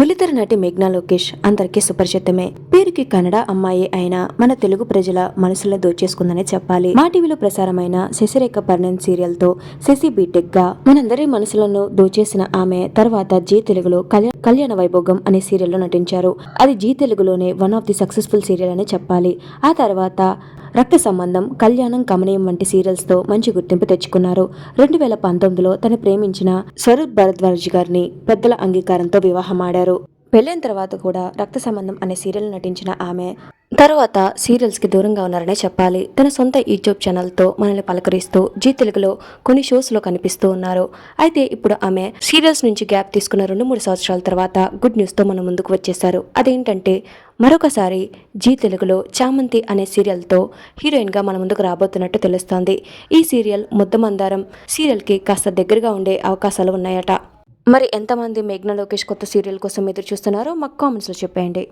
బులితెర నటి మేఘ్నా లోకేష్ అందరికీ సుపరిచితమే. పేరుకి కన్నడ అమ్మాయి అయిన మన తెలుగు ప్రజల మనసులో దోచేసుకుందనే చెప్పాలి. మా టీవీలో ప్రసారమైన శశిరేఖ పర్ణన్ సీరియల్తో శశి బీటెక్గా మనందరి మనసులను దోచేసిన ఆమె తర్వాత జీ తెలుగులో కళ్యాణ కళ్యాణ వైభోగం అనే సీరియల్లో నటించారు. అది జీ తెలుగులోనే one of the successful serial అని చెప్పాలి. ఆ తర్వాత రక్త సంబంధం కళ్యాణం కమనీయం వంటి సీరియల్స్తో మంచి గుర్తింపు తెచ్చుకున్నారు. రెండు వేల పంతొమ్మిదిలో తను ప్రేమించిన స్వరూప్ భరద్వాజ్ గారిని పెద్దల అంగీకారంతో వివాహమాడారు. పెళ్ళైన తర్వాత కూడా రక్త సంబంధం అనే సీరియల్ నటించిన ఆమె తర్వాత సీరియల్స్కి దూరంగా ఉన్నారనే చెప్పాలి. తన సొంత యూట్యూబ్ ఛానల్తో మనల్ని పలకరిస్తూ జీ తెలుగులో కొన్ని షోస్లో కనిపిస్తూ ఉన్నారు. అయితే ఇప్పుడు ఆమె సీరియల్స్ నుంచి గ్యాప్ తీసుకున్న రెండు మూడు సంవత్సరాల తర్వాత గుడ్ న్యూస్తో మన ముందుకు వచ్చేశారు. అదేంటంటే మరొకసారి జీ తెలుగులో చామంతి అనే సీరియల్తో హీరోయిన్గా మన ముందుకు రాబోతున్నట్టు తెలుస్తోంది. ఈ సీరియల్ ముద్దమందారం సీరియల్కి కాస్త దగ్గరగా ఉండే అవకాశాలు ఉన్నాయట. మరి ఎంతమంది మేఘ్న లోకేష్ కొత్త సీరియల్ కోసం ఎదురు చూస్తున్నారో మాకు కామెంట్స్లో చెప్పేయండి.